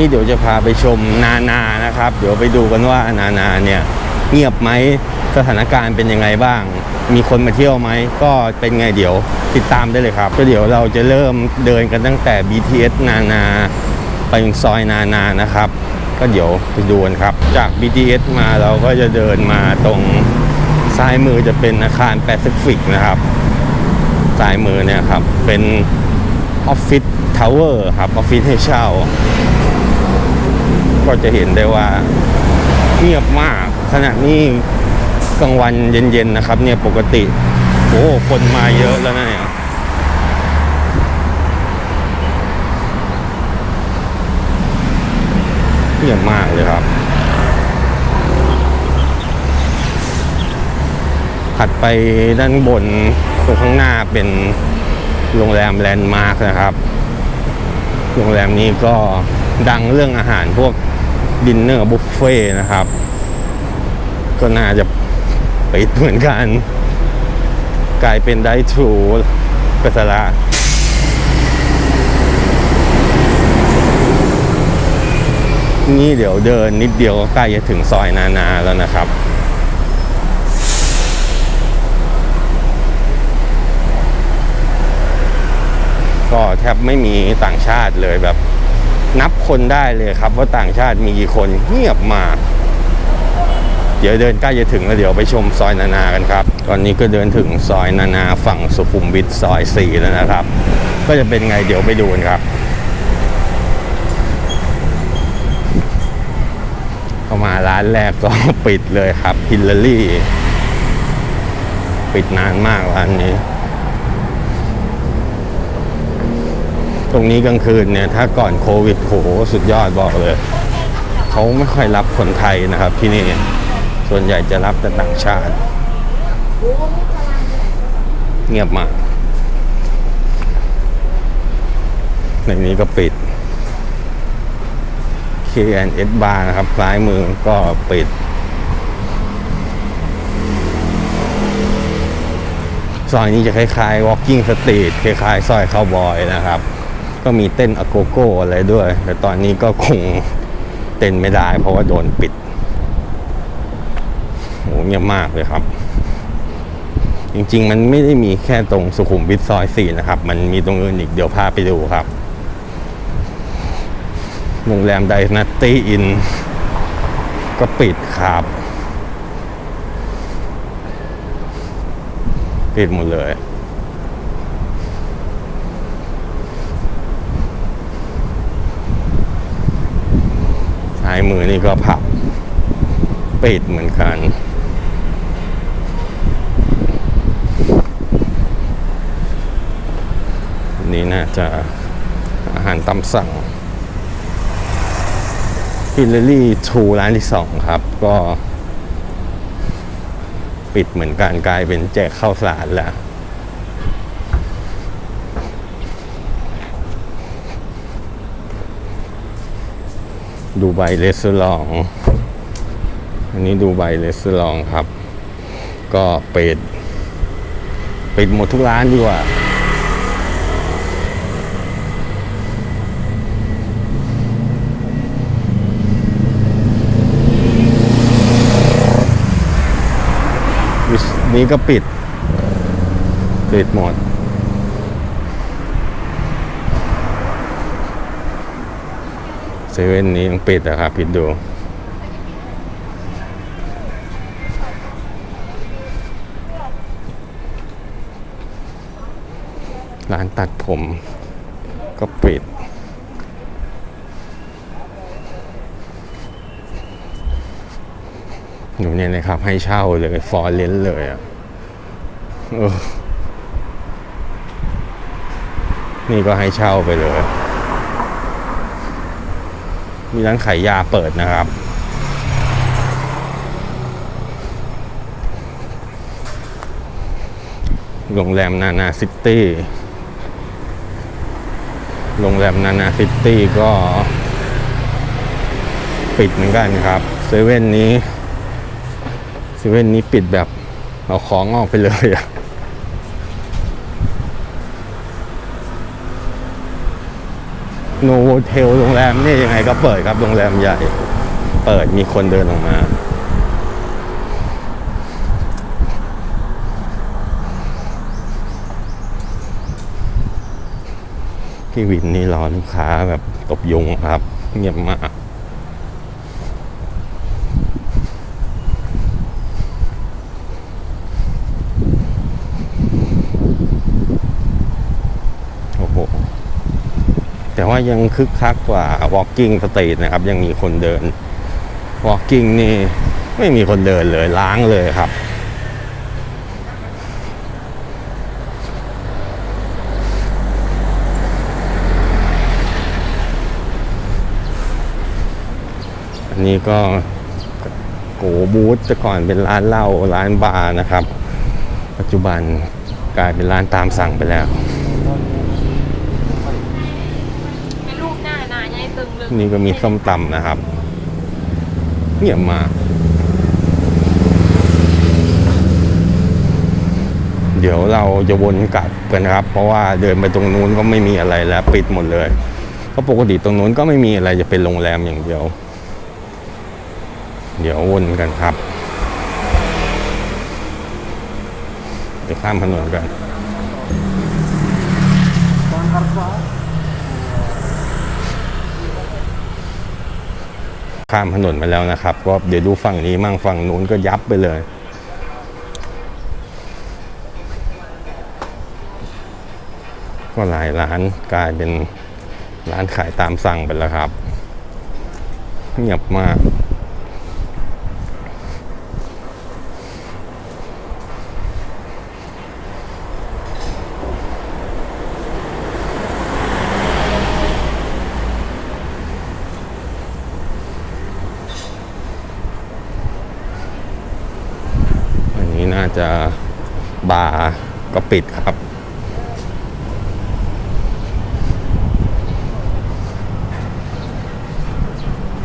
นี้เดี๋ยวจะพาไปชมนานานะครับ เดี๋ยวไปดูกันว่านานาเนี่ยเงียบไหมสถานการณ์เป็นยังไงบ้าง มีคนมาเที่ยวไหมก็เป็นไงเดี๋ยวติดตามได้เลยครับก็เดี๋ยวเราจะเริ่มเดินกันตั้งแต่ BTS นานาไปถึงซอยนานานะครับ ก็เดี๋ยวไปดูกันครับ จาก BTS มาเราก็จะเดินมาตรงซ้ายมือจะเป็นอาคารแปซิฟิกนะครับซ้ายมือเนี่ยครับเป็นออฟฟิศทาวเวอร์ครับออฟฟิศให้เช่า ก็จะเห็นได้ว่าเงียบมากขณะนี้กลางวันเย็นๆนะครับ เนี่ยปกติโอ้คนมาเยอะแล้วนะเนี่ยเงียบมากเลยครับ ถัดไปด้านบนตรงข้างหน้าเป็นโรงแรมแลนด์มาร์คนะครับ โรงแรมนี้ก็ดังเรื่องอาหารพวก ดินเนอร์บุฟเฟ่ต์นะครับ ก็น่าจะปิดเหมือนกัน กลายเป็นได้ทูกสละนี่เดี๋ยวเดินนิดเดียวก็ใกล้จะถึงซอยนานาแล้วนะครับ ก็แทบไม่มีต่างชาติเลยแบบ นับคนได้เลยครับ ว่าต่างชาติมีกี่คนเงียบมากเดี๋ยวเดินใกล้จะถึงแล้วเดี๋ยวไปชมซอยนานากันครับ ตอนนี้ก็เดินถึงซอยนานาฝั่งสุขุมวิทซอยสี่แล้วนะครับ ก็จะเป็นไงเดี๋ยวไปดูกันครับเข้ามาร้านแรกก็ปิดเลยครับฮิลลารี่ ปิดนานมากร้านนี้ ตรงนี้กลางคืนเนี่ยถ้าก่อนโควิดโหสุดยอดบอกเลย เขาไม่ค่อยรับคนไทยนะครับที่นี่ส่วนใหญ่จะรับแต่ต่างชาติ เงียบมากในนี้ก็ปิด K&S Bar นะครับซ้ายมือก็ปิด ซอยนี้จะคล้ายๆ Walking Street คล้ายๆ ซอยคาวบอยนะครับ ก็มีเต้นอโกโก้อะไรด้วย แต่ตอนนี้ก็คงเต้นไม่ได้ เพราะว่าโดนปิดโหเงียบมากเลยครับ จริงๆ มันไม่ได้มีแค่ตรงสุขุมวิทซอยสี่นะครับ มันมีตรงอื่นอีกเดี๋ยวพาไปดูครับโรงแรมไดนาตี้อิน ก็ปิดครับ ปิดหมดเลย ซ้ายมือนี่ก็ผับปิดเหมือนกัน นี่น่าจะอาหารตามสั่งฮิลลารี่ทูร้านที่สองครับ ก็ ปิดเหมือนกันกลายเป็นแจกข้าวสารแล้ว ดูไบเรสลอง อันนี้ดูไบเรสลองครับ ก็ปิดปิดหมดทุกร้านดีกว่า นี้ก็ปิด ปิดหมด เซเว่นนี้ยังปิดอะครับปิดดูร้านตัดผมก็ปิด อยู่เนี่ยนะครับ ให้เช่าเลย ฟอร์เลนเลยอะเออนี่ก็ให้เช่าไปเลย มีร้านขายยาเปิดนะครับ โรงแรมนานาซิตี้ โรงแรมนานาซิตี้ก็ปิดเหมือนกันครับเซเว่นนี้เซเว่นนี้ปิดแบบเอาของออกไปเลยอะ โนเทลโรงแรมนี่ยังไงก็เปิดครับโรงแรมใหญ่ เปิดมีคนเดินออกมาพี่วินนี่รอลูกค้าแบบตบยุงครับ เงียบมาก โอ้โห แต่ว่า ยังคึกคักกว่า walking street นะครับ ยังมีคนเดิน walking นี่ไม่มีคนเดินเลยล้างเลยครับอันนี้ก็โกบูธแต่ก่อนเป็นร้านเหล้าร้านบาร์นะครับ ปัจจุบันกลายเป็นร้านตามสั่งไปแล้ว เป็นรูปหน้าหน้าใหญ่ตึงเลย นี่ก็มีส้มตำนะครับเงียบมากเดี๋ยวเราจะวนกลับกันครับ เพราะว่าเดินไปตรงนู้นก็ไม่มีอะไรแล้ว ปิดหมดเลยเพราะปกติตรงนู้นก็ไม่มีอะไรจะเป็นโรงแรมอย่างเดียว เดี๋ยววนกันครับ ไปข้ามถนนกัน ข้ามถนนมาแล้วนะครับ ก็เดี๋ยวดูฝั่งนี้มั่งฝั่งนู้นก็ยับไปเลยก็หลายร้านกลายเป็นร้านขายตามสั่งไปแล้วครับ เงียบมาก อันนี้น่าจะบาร์ก็ ปิดครับ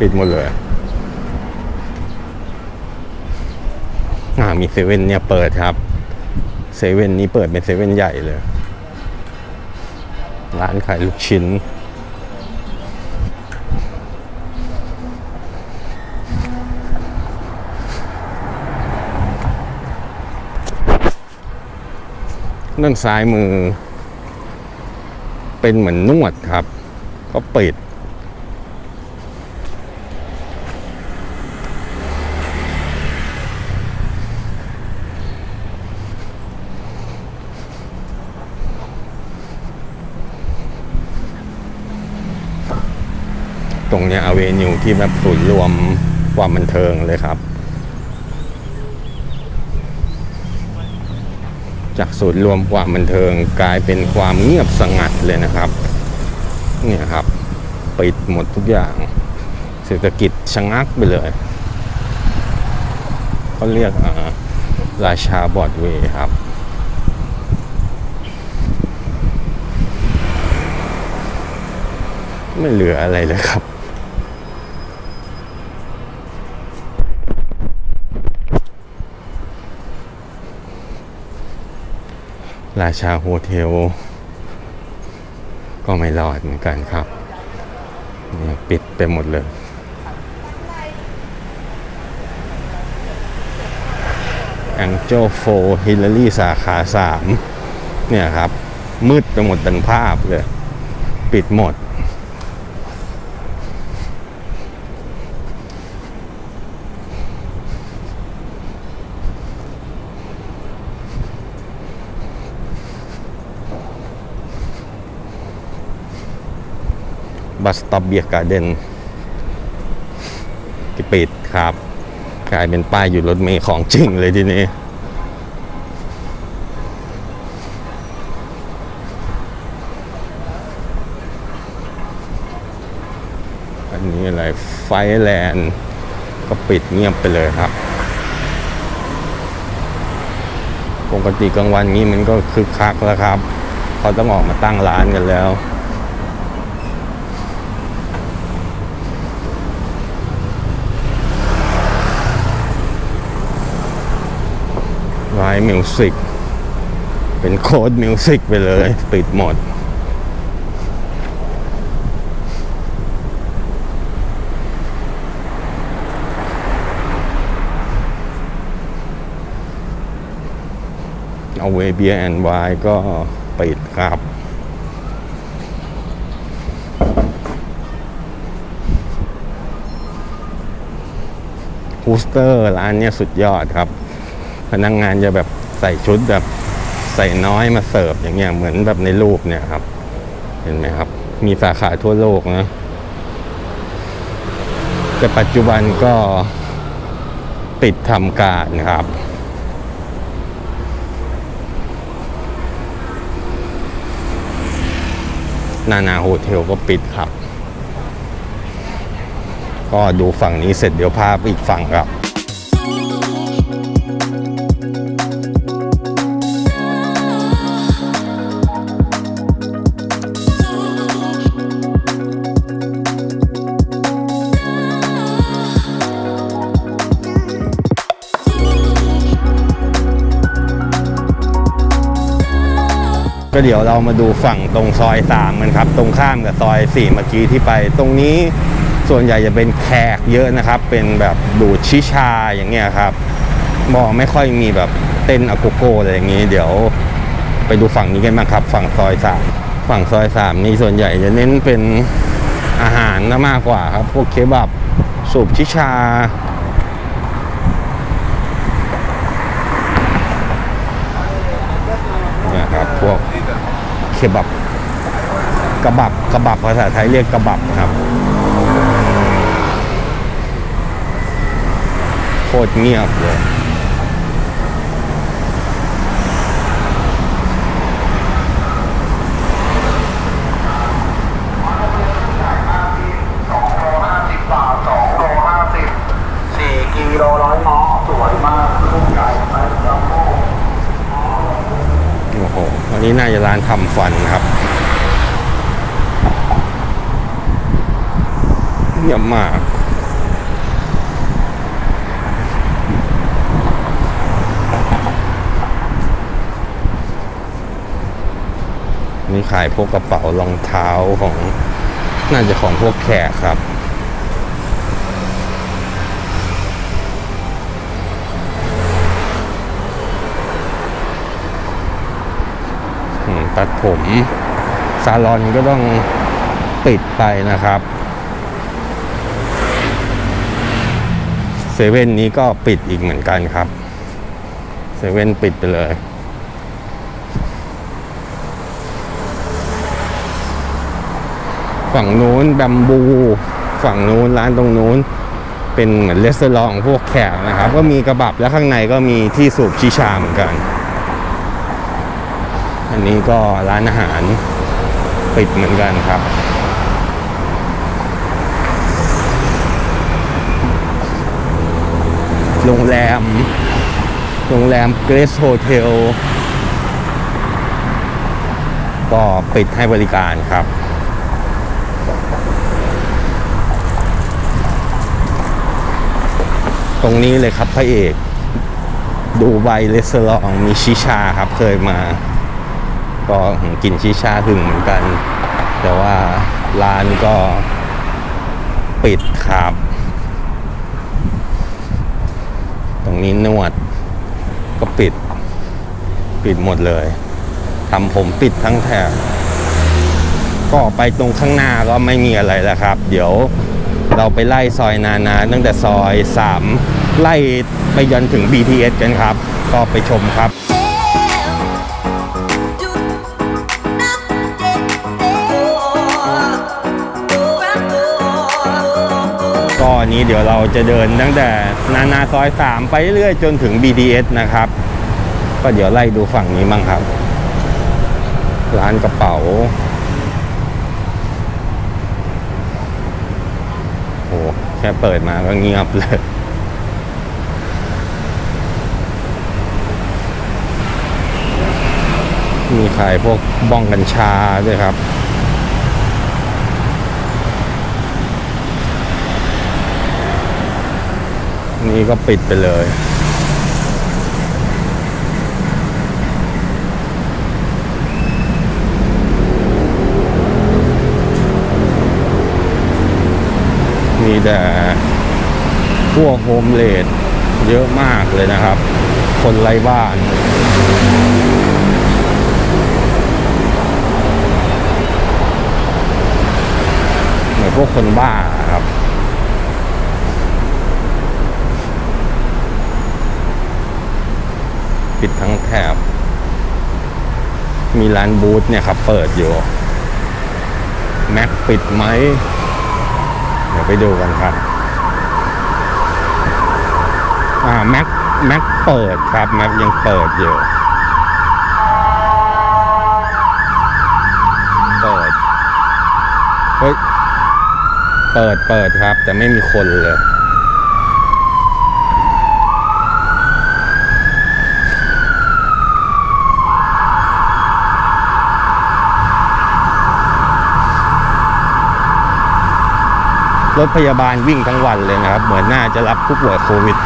ปิดหมดเลยอ่ามีเซเว่นเนี่ยเปิดครับเซเว่นนี้เปิดเป็นเซเว่นใหญ่เลย ร้านขายลูกชิ้น ด้านซ้ายมือ เป็นเหมือนนวดครับ ก็ปิด ตรงเนี้ยอเวนิวที่แบบศูนย์รวมความบันเทิงเลยครับ จากศูนย์รวมความบันเทิงกลายเป็นความเงียบสงัดเลยนะครับเนี่ยครับปิดหมดทุกอย่าง เศรษฐกิจชะงักไปเลยเขาเรียกอ่าราชาบอดเวย์ครับไม่เหลืออะไรเลยครับ ราชาโฮเทล ก็ไม่รอดเหมือนกันครับเนี่ยปิดไปหมดเลย แองเจลโฟฮิลลารีสาขาสามเนี่ยครับ มืดไปหมดเป็นภาพเลย ปิดหมด บัสตับเบียการ์เดนปิดครับ กลายเป็นป้ายอยู่รถเมย์ของจริงเลยทีนี้ อันนี้อะไร ไฟแลนด์ ก็ปิดเงียบไปเลยครับปกติกลางวันนี้มันก็คึกคักแล้วครับ เขาต้องออกมาตั้งร้านกันแล้ว มิวสิกเป็นโค้ดมิวสิกไปเลย ปิดหมด เอาเวเบียแอนวายก็ปิดครับฮูสเตอร์ร้านเนี้ยสุดยอดครับ นักงงานจะแบบใส่ชุดแบบใส่น้อยมาเสิร์ฟอย่างเงี้ยเหมือนแบบในรูปเนี่ยครับ เห็นไหมครับ มีสาขาทั่วโลกนะแต่ปัจจุบันก็ปิดทำการครับ นานาโฮเทลก็ปิดครับ ก็ดูฝั่งนี้เสร็จเดี๋ยวพาไปอีกฝั่งครับ ก็เดี๋ยวเรามาดูฝั่งตรงซอยสามกันครับตรงข้ามกับซอยสี่เมื่อกี้ที่ไป ตรงนี้ส่วนใหญ่จะเป็นแขกเยอะนะครับ เป็นแบบดูดชิชาอย่างเงี้ยครับมองไม่ค่อยมีแบบเต้นอะโกโก้อะไรอย่างงี้ เดี๋ยวไปดูฝั่งนี้กันบ้างครับ ฝั่งซอยสามฝั่งซอยสามนี่ส่วนใหญ่จะเน้นเป็นอาหารนะมากกว่าครับ พวกเคบับสูบชิชา เนี่ยครับพวก เคบับกระบับกระบับภาษาไทยเรียกกระบับครับโคตรเงียบเลย สองโลห้าสิบบาทสองโลห้าสิบสี่กิโลร้อยหมอสวยมากลูกใหญ่ไปจัมโบ้ โอ้โหอันนี้น่าจะร้านทำฟันครับ เงียบมากนี่ขายพวกกระเป๋ารองเท้าของ น่าจะของพวกแขกครับ ตัดผม ซาลอนก็ต้องปิดไปนะครับ เซเว่นนี้ก็ปิดอีกเหมือนกันครับเซเว่นปิดไปเลย ฝั่งนู้นแบมบู ฝั่งนู้นร้านตรงนู้น เป็นเหมือนเลสเตอรองพวกแขกนะครับ ก็มีกระบับแล้วข้างในก็มีที่สูบชีชาเหมือนกัน อันนี้ก็ร้านอาหารปิดเหมือนกันครับ โรงแรม โรงแรมเกรสโฮเทลก็ปิดให้บริการครับ ตรงนี้เลยครับพระเอก ดูไบเรสลองมีชิชาครับเคยมา ก็กินชิชาถึงเหมือนกัน แต่ว่าร้านก็ปิดครับ ตรง นี้นวด ก็ปิด ปิดหมดเลยทำผมปิดทั้งแถบก็ไปตรงข้างหน้าก็ไม่มีอะไรแล้วครับ เดี๋ยวเราไปไล่ซอยนานาตั้งแต่ซอย 3 ไล่ไปยันถึง BTS กันครับ ก็ไปชมครับ นี้เดี๋ยวเราจะเดินตั้งแต่นานาซอย 3 ไปเรื่อยจนถึง BTS นะครับ ก็เดี๋ยวไล่ดูฝั่งนี้บ้างครับ ร้านกระเป๋าโอ้แค่เปิดมาก็เงียบเลยมีขายพวกบ้องกัญชาด้วยครับ นี่ก็ปิดไปเลย มีแต่พวกโฮมเลดเยอะมากเลยนะครับ คนไร้บ้านเหมือนพวกคนบ้าครับ ปิดทั้งแถบ มีร้านบูธเนี่ยครับเปิดอยู่ แม็กปิดไหม เดี๋ยวไปดูกันครับ อ่าแม็กแม็กเปิดครับแม็กยังเปิดอยู่ เปิด เฮ้ย เปิดเปิดครับ แต่ไม่มีคนเลย รถพยาบาลวิ่งทั้งวันเลยนะครับ เหมือนน่าจะรับผู้ป่วยโควิด -19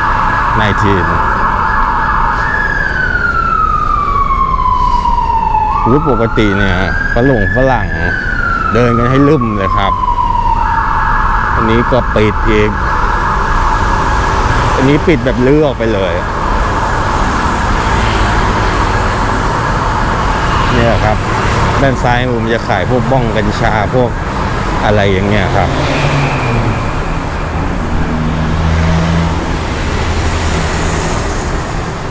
รูปปกติเนี่ยฝรั่งฝรั่งเดินกันให้ลืมเลยครับ อันนี้ก็ปิดอีก อันนี้ปิดแบบเลือกไปเลยเนี่ยครับ ด้านซ้ายมือมันจะขายพวกบ้องกัญชาพวกอะไรอย่างเงี้ยครับ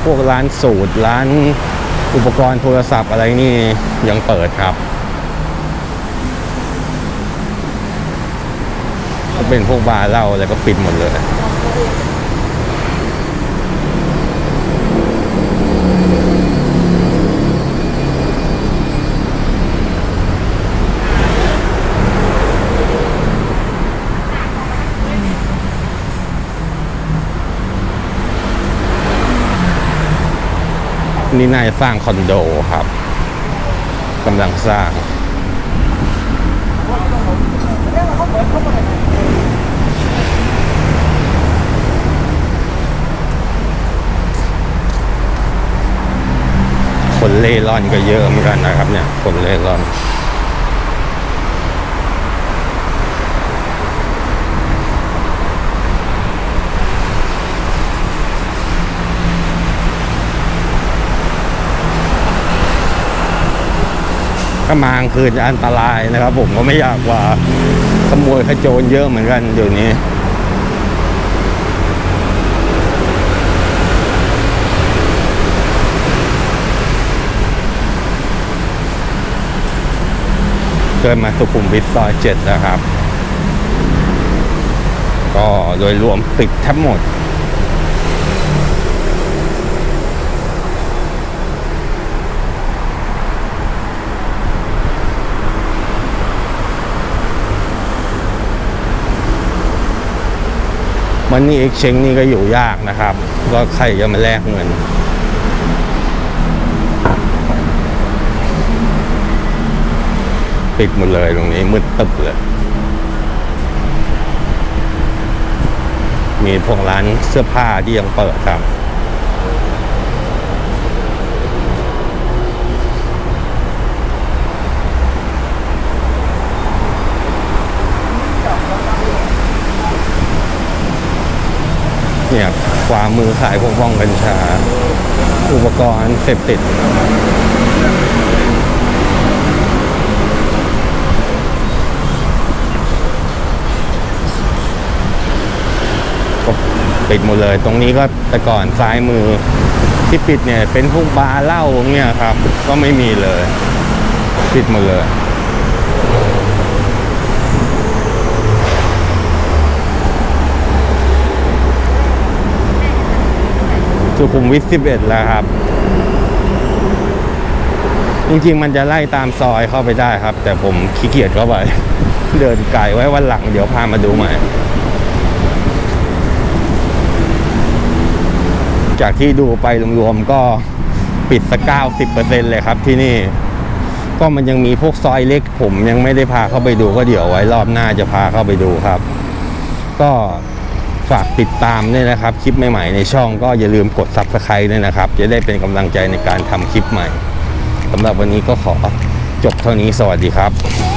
วกร้านสูตรร้านอุปกรณ์โทรศัพท์อะไรนี่ยังเปิดครับ เป็นพวกบาร์เหล้าอะไรก็ปิดหมดเลย นี่นายสร้างคอนโดครับกำลังสร้างคนเล่ร่อนก็เยอะเหมือนกันนะครับเนี่ย คนเล่ร่อน ถ้ามากลางคืนจะอันตรายนะครับ ผมก็ไม่อยากว่าขโมยขโจรเยอะเหมือนกันเดี๋ยวนี้เกินมาสุขุมวิทซอยเจ็ดนะครับ ก็โดยรวมปิดทั้งหมด มันนี่เอ็กเชงนี่ก็อยู่ยากนะครับ ก็ใครจะมาแลกเงินปิดหมดเลยตรงนี้มืดตึบเลย มีพวกร้านเสื้อผ้าที่ยังเปิดครับ เนี่ยขวามือขายพวกบ้องกัญชา อุปกรณ์เสพติด ก็ปิดหมดเลย ตรงนี้ก็แต่ก่อนซ้ายมือที่ปิดเนี่ย เป็นพวกบาร์เหล้าเนี่ยครับ ก็ไม่มีเลย ปิดหมดเลย สุขุมวิท 11 แล้วครับ จริงๆ มันจะไล่ตามซอยเข้าไปได้ครับ แต่ผมขี้เกียจเข้าไป เดินไกลไว้วันหลังเดี๋ยวพามาดูใหม่ จากที่ดูไปรวมๆก็ปิดสักเก้าสิบเปอร์เซ็นเลยครับที่นี่ ก็มันยังมีพวกซอยเล็กผมยังไม่ได้พาเข้าไปดูก็เดี๋ยวไว้รอบหน้าจะพาเข้าไปดูครับ ก็ ฝากติดตามด้วยนะครับ คลิปใหม่ๆในช่องก็อย่าลืมกด subscribe ด้วยนะครับ จะได้เป็นกำลังใจในการทำคลิปใหม่สำหรับวันนี้ก็ขอจบเท่านี้สวัสดีครับ